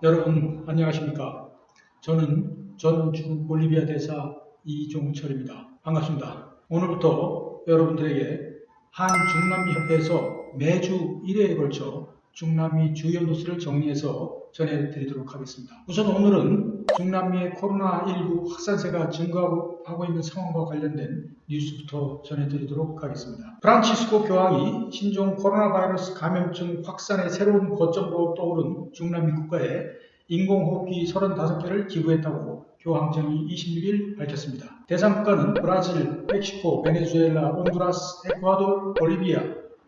여러분 안녕하십니까? 저는 전주 볼리비아 대사 이종철입니다. 반갑습니다. 오늘부터 여러분들에게 한중남미 협회에서 매주 1회에 걸쳐 중남미 주요 뉴스를 정리해서 전해드리도록 하겠습니다. 우선 오늘은 중남미의 코로나19 확산세가 증가하고 하고 있는 상황과 관련된 뉴스부터 전해드리도록 하겠습니다. 프란치스코 교황이 신종 코로나 바이러스 감염증 확산의 새로운 거점으로 떠오른 중남미 국가에 인공호흡기 35개를 기부했다고 교황청이 26일 밝혔습니다. 대상 국가는 브라질, 멕시코, 베네수엘라, 온두라스, 에콰도르, 볼리비아,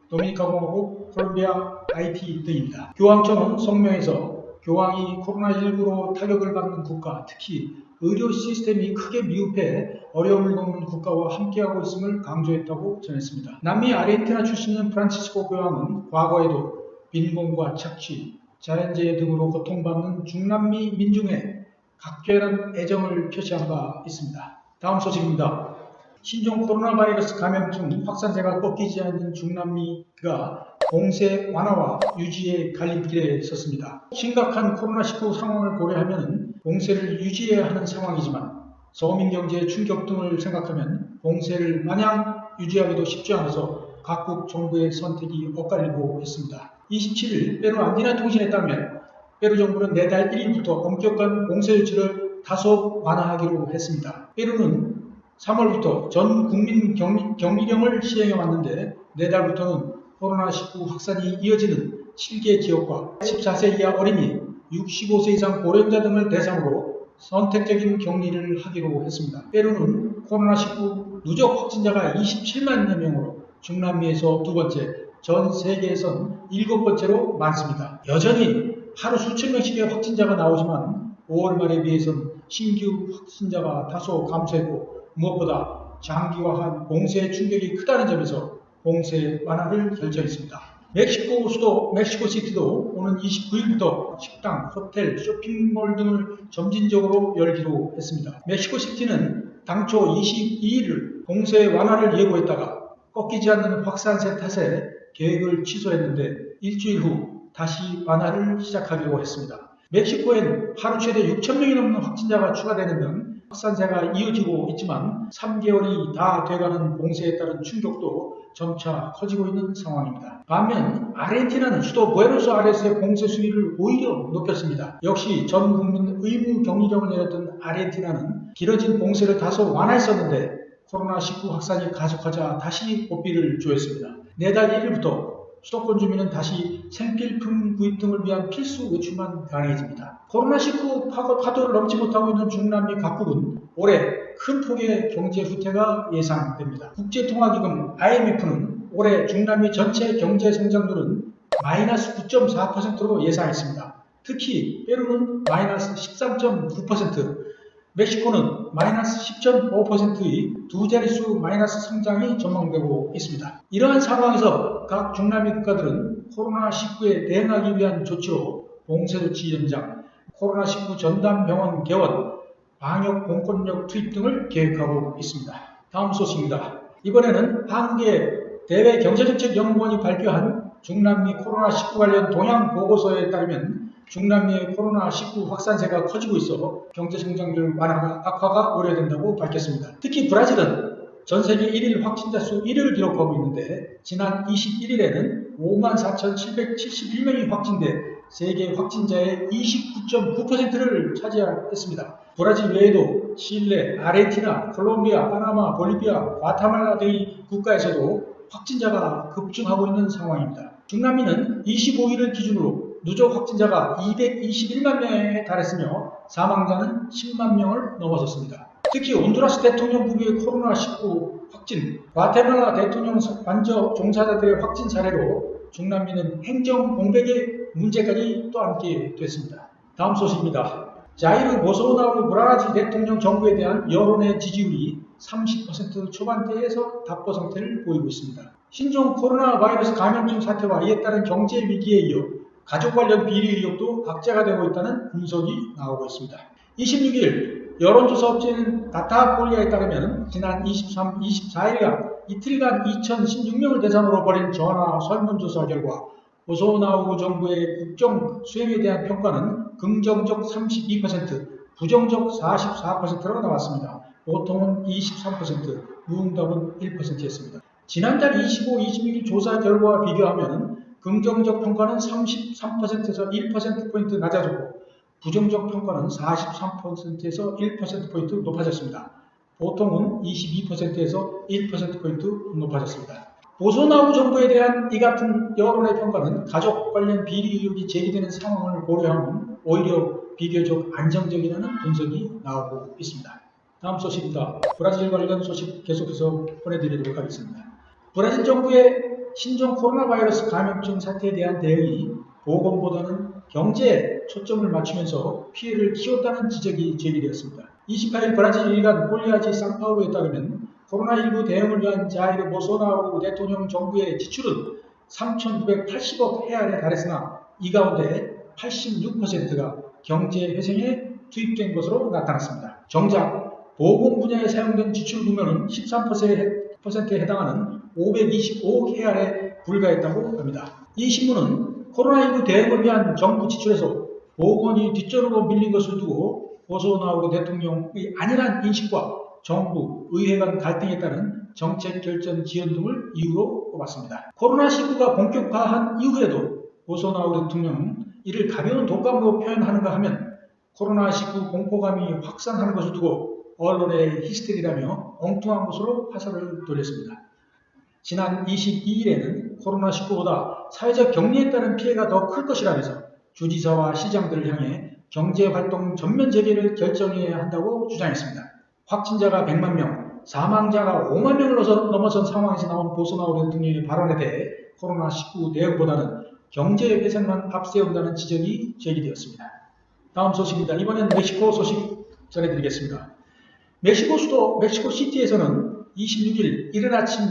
도미니카 공화국, 콜롬비아, 하이티 등입니다. 교황청은 성명에서 교황이 코로나19로 타격을 받는 국가, 특히 의료 시스템이 크게 미흡해 어려움을 겪는 국가와 함께하고 있음을 강조했다고 전했습니다. 남미 아르헨티나 출신인 프란치스코 교황은 과거에도 빈곤과 착취, 자연재해 등으로 고통받는 중남미 민중에 각별한 애정을 표시한 바 있습니다. 다음 소식입니다. 신종 코로나 바이러스 감염증 확산세가 꺾이지 않는 중남미가 공세 완화와 유지의 갈림길에 섰습니다. 심각한 코로나19 상황을 고려하면 공세를 유지해야 하는 상황이지만 서민 경제 충격 등을 생각하면 공세를 마냥 유지하기도 쉽지 않아서 각국 정부의 선택이 엇갈리고 있습니다. 27일 페루 안디나 통신에 따르면 페루 정부는 내달 1일부터 엄격한 공세 조치를 다소 완화하기로 했습니다. 페루는 3월부터 전 국민 격리, 격리령을 시행해 왔는데 내달부터는 코로나19 확산이 이어지는 7개 지역과 14세 이하 어린이, 65세 이상 고령자 등을 대상으로 선택적인 격리를 하기로 했습니다. 페루는 코로나19 누적 확진자가 27만여 명으로 중남미에서 두 번째, 전 세계에선 일곱 번째로 많습니다. 여전히 하루 수천 명씩의 확진자가 나오지만 5월 말에 비해선 신규 확진자가 다소 감소했고 무엇보다 장기화한 공세 충격이 크다는 점에서 공세 완화를 결정했습니다. 멕시코 수도 멕시코 시티도 오는 29일부터 식당, 호텔, 쇼핑몰 등을 점진적으로 열기로 했습니다. 멕시코 시티는 당초 22일 공세 완화를 예고했다가 꺾이지 않는 확산세 탓에 계획을 취소했는데 일주일 후 다시 완화를 시작하기로 했습니다. 멕시코엔 하루 최대 6천명이 넘는 확진자가 추가되는 등 확산세가 이어지고 있지만 3개월이 다 돼가는 공세에 따른 충격도 점차 커지고 있는 상황입니다. 반면 아르헨티나는 수도 부에노스 아레스의 공세 수위를 오히려 높였습니다. 역시 전 국민 의무 격리령을 내렸던 아르헨티나는 길어진 공세를 다소 완화했었는데 코로나19 확산이 가속하자 다시 고삐를 조였습니다. 내달 1일부터 수도권 주민은 다시 생필품 구입 등을 위한 필수 외출만 가능해집니다. 코로나19 파도를 넘지 못하고 있는 중남미 각국은 올해 큰 폭의 경제 후퇴가 예상됩니다. 국제통화기금 IMF는 올해 중남미 전체 경제 성장률은 마이너스 9.4%로 예상했습니다. 특히 페루는 마이너스 13.9%, 멕시코는 마이너스 10.5%의 두 자릿수 마이너스 성장이 전망되고 있습니다. 이러한 상황에서 각 중남미 국가들은 코로나19에 대응하기 위한 조치로 봉쇄조치 연장, 코로나19 전담 병원 개원, 방역 공권력 투입 등을 계획하고 있습니다. 다음 소식입니다. 이번에는 한국의 대외 경제정책연구원이 발표한 중남미 코로나19 관련 동향 보고서에 따르면 중남미의 코로나19 확산세가 커지고 있어 경제 성장률 완화가 악화가 우려된다고 밝혔습니다. 특히 브라질은 전 세계 1일 확진자 수 1위를 기록하고 있는데 지난 21일에는 54,771명이 확진돼 세계 확진자의 29.9%를 차지했습니다. 브라질 외에도 칠레, 아르헨티나, 콜롬비아, 파나마, 볼리비아, 과타말라 등의 국가에서도 확진자가 급증하고 있는 상황입니다. 중남미는 25일을 기준으로 누적 확진자가 221만 명에 달했으며 사망자는 10만 명을 넘어섰습니다. 특히 온두라스 대통령 부부의 코로나19 확진, 과테말라 대통령 관저 종사자들의 확진 사례로 중남미는 행정 공백의 문제까지 또 함께 됐습니다. 다음 소식입니다. 자이르 보소나루 브라질 대통령 정부에 대한 여론의 지지율이 30% 초반대에서 답보 상태를 보이고 있습니다. 신종 코로나 바이러스 감염증 사태와 이에 따른 경제 위기에 이어 가족 관련 비리 의혹도 악재가 되고 있다는 분석이 나오고 있습니다. 26일 여론조사 업체인 다타콜리아에 따르면 지난 23, 24일간 이틀간 2016명을 대상으로 벌인 전화 설문조사 결과 보소나우 정부의 국정 수행에 대한 평가는 긍정적 32%, 부정적 44%로 나왔습니다. 보통은 23%, 무응답은 1%였습니다. 지난달 25, 26일 조사 결과와 비교하면 긍정적 평가는 33%에서 1%포인트 낮아졌고 부정적 평가는 43%에서 1%포인트 높아졌습니다. 보통은 22%에서 1%포인트 높아졌습니다. 보소나우 정부에 대한 이 같은 여론의 평가는 가족 관련 비리 의혹이 제기되는 상황을 고려하면 오히려 비교적 안정적이라는 분석이 나오고 있습니다. 다음 소식입니다. 브라질 관련 소식 계속해서 보내드리도록 하겠습니다. 브라질 정부의 신종 코로나 바이러스 감염증 사태에 대한 대응이 보건보다는 경제에 초점을 맞추면서 피해를 키웠다는 지적이 제기되었습니다. 28일 브라질 일간 폴리아지 상파울로에 따르면 코로나19 대응을 위한 자이르 보소나루 대통령 정부의 지출은 3,980억 헤알에 달했으나 이 가운데 86%가 경제 회생에 투입된 것으로 나타났습니다. 정작 보건 분야에 사용된 지출 규모는 13%에 해당하는 525억 헤알에 불과했다고 합니다. 이 신문은 코로나19 대응을 위한 정부 지출에서 보건이 뒷전으로 밀린 것을 두고 보소나루 대통령의 안일한 인식과 정부, 의회 간 갈등에 따른 정책 결정 지연 등을 이유로 꼽았습니다. 코로나19가 본격화한 이후에도 보소나루 대통령은 이를 가벼운 독감으로 표현하는가 하면 코로나19 공포감이 확산하는 것을 두고 언론의 히스테리라며 엉뚱한 것으로 화살을 돌렸습니다. 지난 22일에는 코로나19보다 사회적 격리에 따른 피해가 더 클 것이라면서 주지사와 시장들을 향해 경제활동 전면 재개를 결정해야 한다고 주장했습니다. 확진자가 100만 명, 사망자가 5만 명을 넘어선 상황에서 나온 보소나우 대통령의 발언에 대해 코로나19 대응보다는 경제 회생만 앞세운다는 지적이 제기되었습니다. 다음 소식입니다. 이번엔 멕시코 소식 전해드리겠습니다. 멕시코 수도 멕시코 시티에서는 26일 이른 아침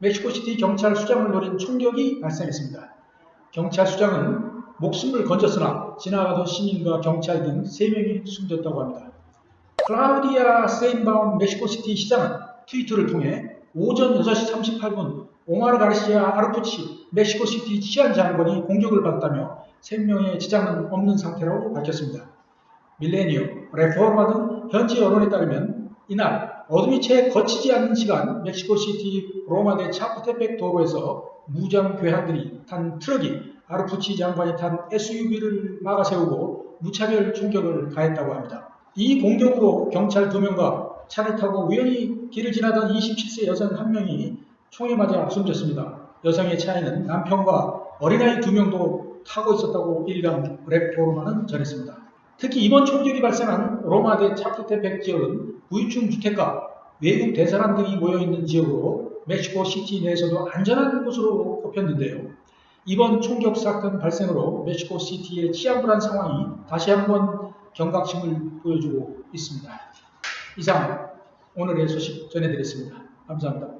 멕시코 시티 경찰 수장을 노린 총격이 발생했습니다. 경찰 수장은 목숨을 건졌으나 지나가던 시민과 경찰 등 3명이 숨졌다고 합니다. 클라우디아 세인바움 멕시코시티 시장은 트위터를 통해 오전 6시 38분 오마르 가르시아 아르푸치 멕시코시티 치안 장관이 공격을 받았다며 생명에 지장은 없는 상태라고 밝혔습니다. 밀레니어, 레포르마 등 현지 언론에 따르면 이날 어둠이 채 거치지 않는 시간 멕시코시티 로마대 차프테펙 도로에서 무장 괴한들이 탄 트럭이 아르푸치 장관이 탄 SUV를 막아 세우고 무차별 총격을 가했다고 합니다. 이 공격으로 경찰 2명과 차를 타고 우연히 길을 지나던 27세 여성 1명이 총에 맞아 숨졌습니다. 여성의 차에는 남편과 어린아이 2명도 타고 있었다고 일간 레포르마는 전했습니다. 특히 이번 총격이 발생한 로마대 차프테펙 지역은 부유층 주택가, 외국 대사관 등이 모여있는 지역으로 멕시코 시티 내에서도 안전한 곳으로 꼽혔는데요. 이번 총격 사건 발생으로 멕시코 시티의 치안 불안 상황이 다시 한번 경각심을 보여주고 있습니다. 이상 오늘의 소식 전해드렸습니다. 감사합니다.